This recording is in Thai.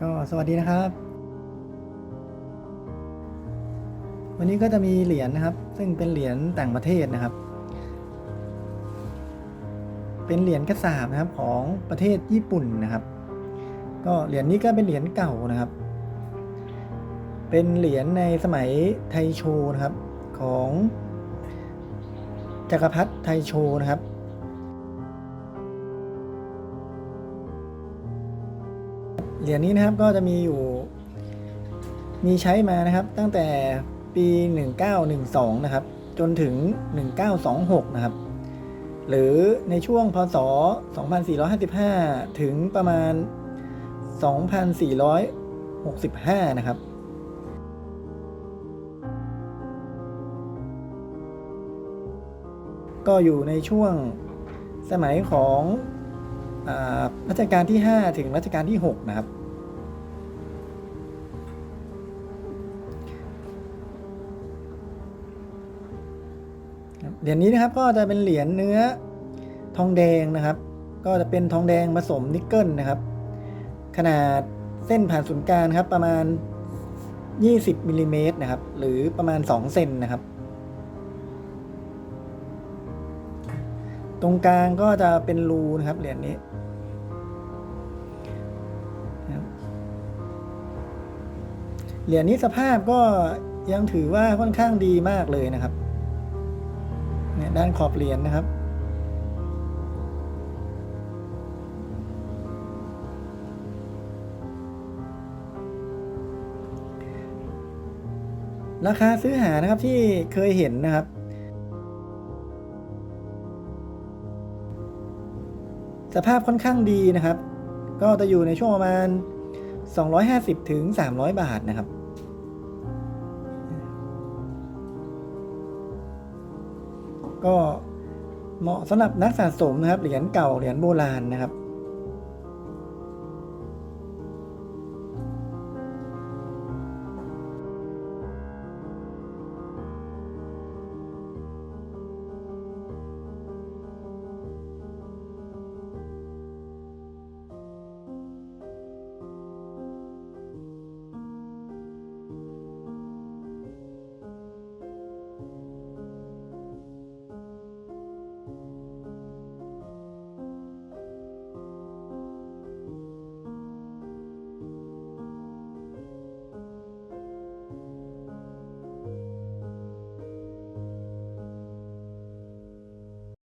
ก็สวัสดีนะครับ วันนี้ก็จะมีเหรียญนะครับ ซึ่งเป็นเหรียญต่างประเทศนะครับ เป็นเหรียญกระสาบนะครับของประเทศญี่ปุ่นนะครับ ก็เหรียญนี้ก็เป็นเหรียญเก่านะครับ เป็นเหรียญในสมัยไทโชนะครับของจักรพรรดิไทโชนะครับ เหรียญนี้นะครับก็จะมีอยู่ มีใช้มานะครับ ตั้งแต่ปี 1912 นะครับ จนถึง 1926 นะครับ หรือในช่วงพศ 2455 ถึงประมาณ 2465 นะครับก็อยู่ในช่วงสมัยของ รัชกาลที่ 5 ถึงรัชกาลที่ 6 นะครับ เหรียญนี้นะครับก็จะเป็นเหรียญเนื้อทองแดงนะครับ ก็จะเป็นทองแดงผสมนิกเกิลนะครับ ขนาดเส้นผ่านศูนย์กลางครับประมาณ 20มิลลิเมตรนะครับ หรือประมาณ 2 เซนนะครับ ตรงกลางก็จะเป็นรูนะครับเหรียญนี้เหรียญนี้สภาพก็ยังถือว่าค่อนข้างดีมากเลยนะครับเนี่ยด้านขอบเหรียญนะครับ ราคาซื้อหานะครับที่เคยเห็นนะครับ สภาพค่อนข้างดีนะครับ ก็จะอยู่ในช่วงประมาณ 250ถึง300 บาทนะครับ ก็เหมาะสำหรับนักสะสมนะครับเหรียญเก่าเหรียญโบราณนะครับ